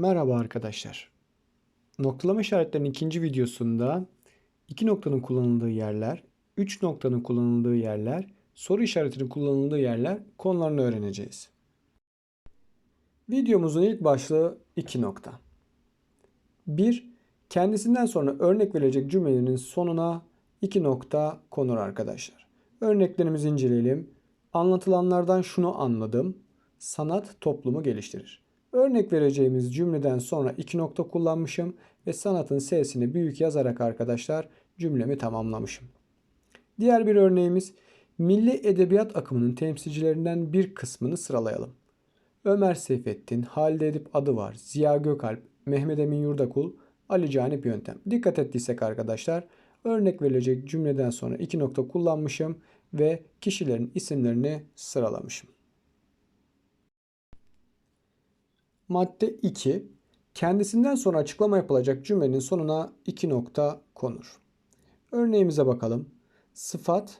Merhaba arkadaşlar. Noktalama işaretlerinin ikinci videosunda iki noktanın kullanıldığı yerler, üç noktanın kullanıldığı yerler, soru işaretinin kullanıldığı yerler konularını öğreneceğiz. Videomuzun ilk başlığı iki nokta. 1. Kendisinden sonra örnek verecek cümlelerin sonuna iki nokta konur arkadaşlar. Örneklerimizi inceleyelim. Anlatılanlardan şunu anladım. Sanat toplumu geliştirir. Örnek vereceğimiz cümleden sonra iki nokta kullanmışım ve sanatın sesini büyük yazarak arkadaşlar cümlemi tamamlamışım. Diğer bir örneğimiz milli edebiyat akımının temsilcilerinden bir kısmını sıralayalım. Ömer Seyfettin, Halide Edip adı var, Ziya Gökalp, Mehmet Emin Yurdakul, Ali Canip Yöntem. Dikkat ettiysek arkadaşlar örnek verilecek cümleden sonra iki nokta kullanmışım ve kişilerin isimlerini sıralamışım. Madde 2. Kendisinden sonra açıklama yapılacak cümlenin sonuna iki nokta konur. Örneğimize bakalım. Sıfat,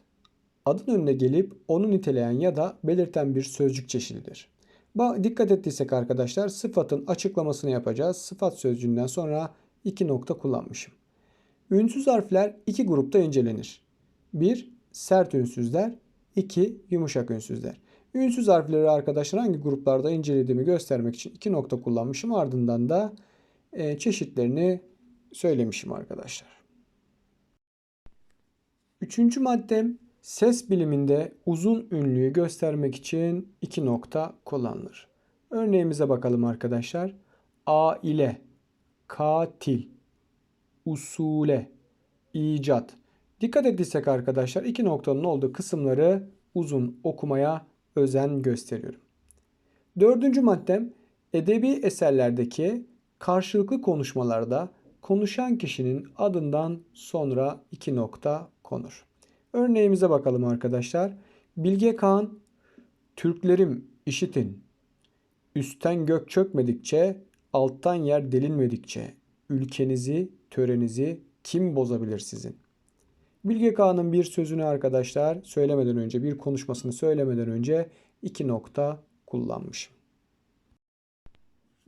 adın önüne gelip onu niteleyen ya da belirten bir sözcük çeşididir. Ba dikkat ettiysek arkadaşlar sıfatın açıklamasını yapacağız. Sıfat sözcüğünden sonra iki nokta kullanmışım. Ünsüz harfler iki grupta incelenir. 1. Sert ünsüzler. 2. Yumuşak ünsüzler. Ünsüz harfleri arkadaşlar hangi gruplarda incelediğimi göstermek için iki nokta kullanmışım. Ardından da e, çeşitlerini söylemişim arkadaşlar. Üçüncü maddem ses biliminde uzun ünlüyü göstermek için iki nokta kullanılır. Örneğimize bakalım arkadaşlar. A ile, katil, usule, icat. Dikkat ettiysek arkadaşlar iki noktanın olduğu kısımları uzun okumaya özen gösteriyorum. Dördüncü maddem edebi eserlerdeki karşılıklı konuşmalarda konuşan kişinin adından sonra iki nokta konur. Örneğimize bakalım arkadaşlar. Bilge Kağan, Türklerim işitin, üstten gök çökmedikçe, alttan yer delinmedikçe, ülkenizi, törenizi kim bozabilir sizin? Bilge Kağan'ın bir sözünü arkadaşlar söylemeden önce, bir konuşmasını söylemeden önce iki nokta kullanmışım.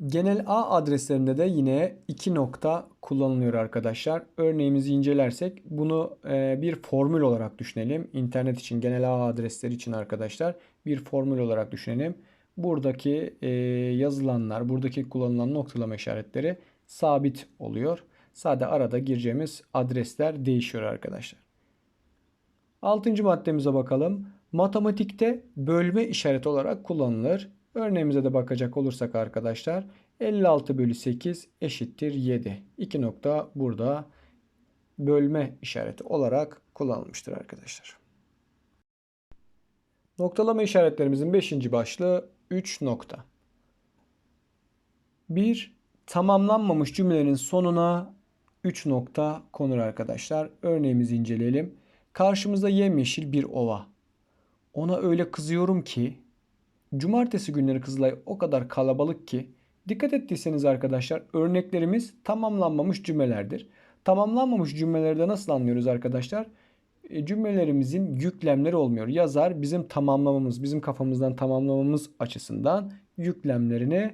Genel A adreslerinde de yine iki nokta kullanılıyor arkadaşlar. Örneğimizi incelersek bunu e, bir formül olarak düşünelim. İnternet için genel A adresleri için arkadaşlar bir formül olarak düşünelim. Buradaki e, yazılanlar, buradaki kullanılan noktalama işaretleri sabit oluyor. Sadece arada gireceğimiz adresler değişiyor arkadaşlar. Altıncı maddemize bakalım. Matematikte bölme işareti olarak kullanılır. Örneğimize de bakacak olursak arkadaşlar 56 bölü 8 eşittir 7. İki nokta burada bölme işareti olarak kullanılmıştır arkadaşlar. Noktalama işaretlerimizin 5. başlığı 3 nokta. 1. Tamamlanmamış cümlelerin sonuna 3 nokta konur arkadaşlar. Örneğimizi inceleyelim. Karşımızda yemyeşil bir ova. Ona öyle kızıyorum ki cumartesi günleri Kızılay o kadar kalabalık ki dikkat ettiyseniz arkadaşlar örneklerimiz tamamlanmamış cümlelerdir. Tamamlanmamış cümlelerde nasıl anlıyoruz arkadaşlar? E, cümlelerimizin yüklemleri olmuyor. Yazar bizim tamamlamamız, bizim kafamızdan tamamlamamız açısından yüklemlerini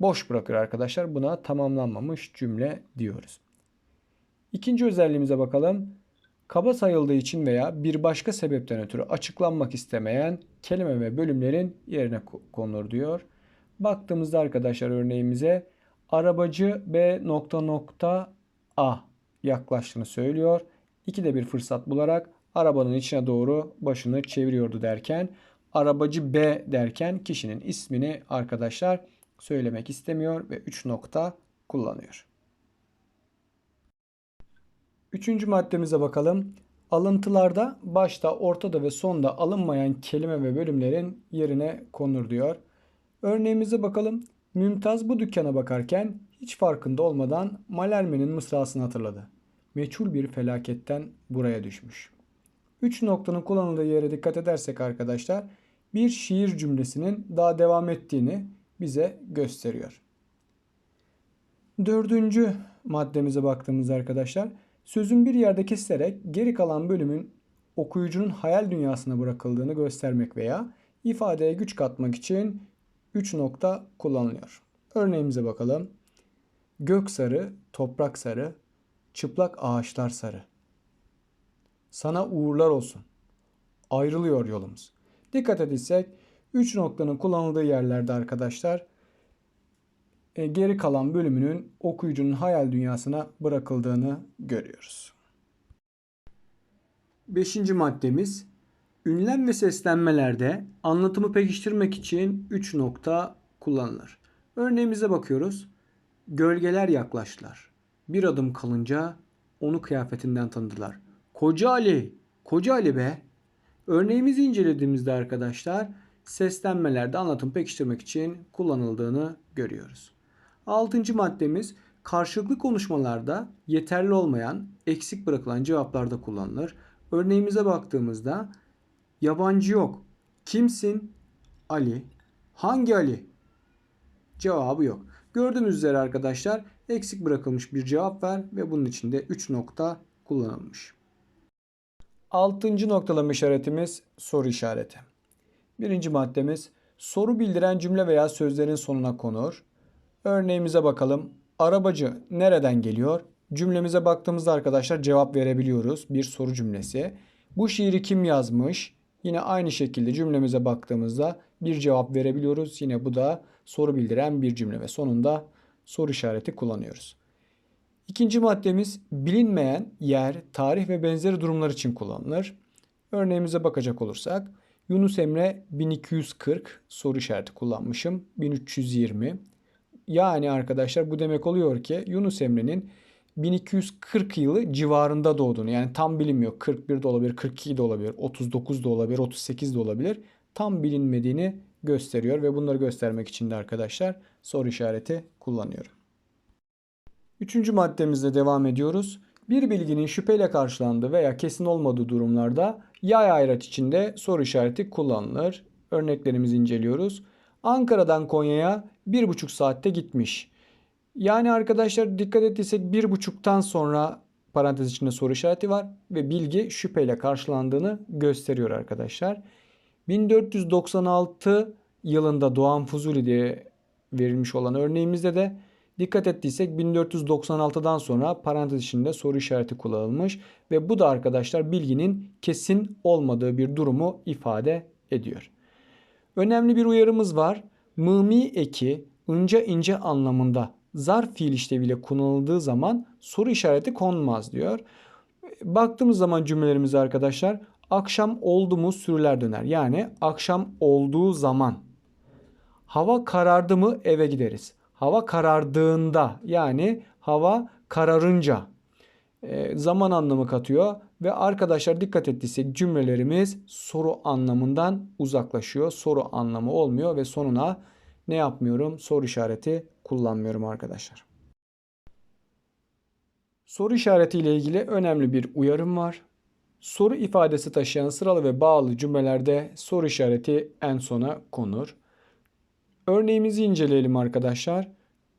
boş bırakıyor arkadaşlar. Buna tamamlanmamış cümle diyoruz. İkinci özelliğimize bakalım. Kaba sayıldığı için veya bir başka sebepten ötürü açıklanmak istemeyen kelime ve bölümlerin yerine konur diyor. Baktığımızda arkadaşlar örneğimize arabacı B nokta nokta A yaklaştığını söylüyor. İki de bir fırsat bularak arabanın içine doğru başını çeviriyordu derken arabacı B derken kişinin ismini arkadaşlar söylemek istemiyor ve 3 nokta kullanıyor. Üçüncü maddemize bakalım. Alıntılarda başta, ortada ve sonda alınmayan kelime ve bölümlerin yerine konur diyor. Örneğimize bakalım. Mümtaz bu dükkana bakarken hiç farkında olmadan Malerme'nin mısrasını hatırladı. Meçhul bir felaketten buraya düşmüş. Üç noktanın kullanıldığı yere dikkat edersek arkadaşlar bir şiir cümlesinin daha devam ettiğini bize gösteriyor. Dördüncü maddemize baktığımız arkadaşlar Sözün bir yerde kesilerek geri kalan bölümün okuyucunun hayal dünyasına bırakıldığını göstermek veya ifadeye güç katmak için 3 nokta kullanılıyor. Örneğimize bakalım. Gök sarı, toprak sarı, çıplak ağaçlar sarı. Sana uğurlar olsun. Ayrılıyor yolumuz. Dikkat edersek 3 noktanın kullanıldığı yerlerde arkadaşlar geri kalan bölümünün okuyucunun hayal dünyasına bırakıldığını görüyoruz. Beşinci maddemiz ünlem ve seslenmelerde anlatımı pekiştirmek için 3 nokta kullanılır. Örneğimize bakıyoruz. Gölgeler yaklaştılar. Bir adım kalınca onu kıyafetinden tanıdılar. Koca Ali, Koca Ali be. Örneğimizi incelediğimizde arkadaşlar seslenmelerde anlatım pekiştirmek için kullanıldığını görüyoruz. Altıncı maddemiz karşılıklı konuşmalarda yeterli olmayan, eksik bırakılan cevaplarda kullanılır. Örneğimize baktığımızda yabancı yok. Kimsin? Ali. Hangi Ali? Cevabı yok. Gördüğünüz üzere arkadaşlar eksik bırakılmış bir cevap var ve bunun içinde 3 nokta kullanılmış. Altıncı noktalama işaretimiz soru işareti. Birinci maddemiz soru bildiren cümle veya sözlerin sonuna konur. Örneğimize bakalım. Arabacı nereden geliyor? Cümlemize baktığımızda arkadaşlar cevap verebiliyoruz. Bir soru cümlesi. Bu şiiri kim yazmış? Yine aynı şekilde cümlemize baktığımızda bir cevap verebiliyoruz. Yine bu da soru bildiren bir cümle ve sonunda soru işareti kullanıyoruz. İkinci maddemiz bilinmeyen yer, tarih ve benzeri durumlar için kullanılır. Örneğimize bakacak olursak Yunus Emre 1240 soru işareti kullanmışım. 1320. Yani arkadaşlar bu demek oluyor ki Yunus Emre'nin 1240 yılı civarında doğduğunu yani tam bilinmiyor. 41 de olabilir, 42 de olabilir, 39 da olabilir, 38 de olabilir. Tam bilinmediğini gösteriyor ve bunları göstermek için de arkadaşlar soru işareti kullanıyorum. Üçüncü maddemizle devam ediyoruz. Bir bilginin şüpheyle karşılandığı veya kesin olmadığı durumlarda yay ayraç içinde soru işareti kullanılır. Örneklerimizi inceliyoruz. Ankara'dan Konya'ya bir buçuk saatte gitmiş. Yani arkadaşlar dikkat ettiysek bir buçuktan sonra parantez içinde soru işareti var ve bilgi şüpheyle karşılandığını gösteriyor arkadaşlar. 1496 yılında doğan Fuzuli diye verilmiş olan örneğimizde de dikkat ettiysek 1496'dan sonra parantez içinde soru işareti kullanılmış ve bu da arkadaşlar bilginin kesin olmadığı bir durumu ifade ediyor. Önemli bir uyarımız var. Mımi eki ince ince anlamında zarf fiil işleviyle kullanıldığı zaman soru işareti konmaz diyor. Baktığımız zaman cümlelerimize arkadaşlar akşam oldu mu sürüler döner. Yani akşam olduğu zaman hava karardı mı eve gideriz. Hava karardığında yani hava kararınca zaman anlamı katıyor ve arkadaşlar dikkat ettiysek cümlelerimiz soru anlamından uzaklaşıyor. Soru anlamı olmuyor ve sonuna ne yapmıyorum? Soru işareti kullanmıyorum arkadaşlar. Soru işareti ile ilgili önemli bir uyarım var. Soru ifadesi taşıyan sıralı ve bağlı cümlelerde soru işareti en sona konur. Örneğimizi inceleyelim arkadaşlar.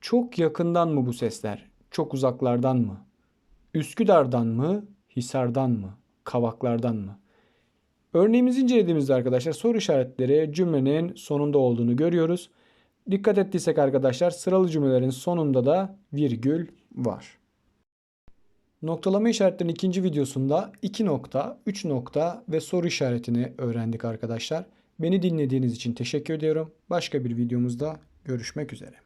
Çok yakından mı bu sesler? Çok uzaklardan mı? Üsküdar'dan mı? Hisar'dan mı? Kavaklardan mı? Örneğimizi incelediğimizde arkadaşlar soru işaretleri cümlenin sonunda olduğunu görüyoruz. Dikkat ettiysek arkadaşlar sıralı cümlelerin sonunda da virgül var. Noktalama işaretlerinin ikinci videosunda 2 nokta, 3 nokta ve soru işaretini öğrendik arkadaşlar. Beni dinlediğiniz için teşekkür ediyorum. Başka bir videomuzda görüşmek üzere.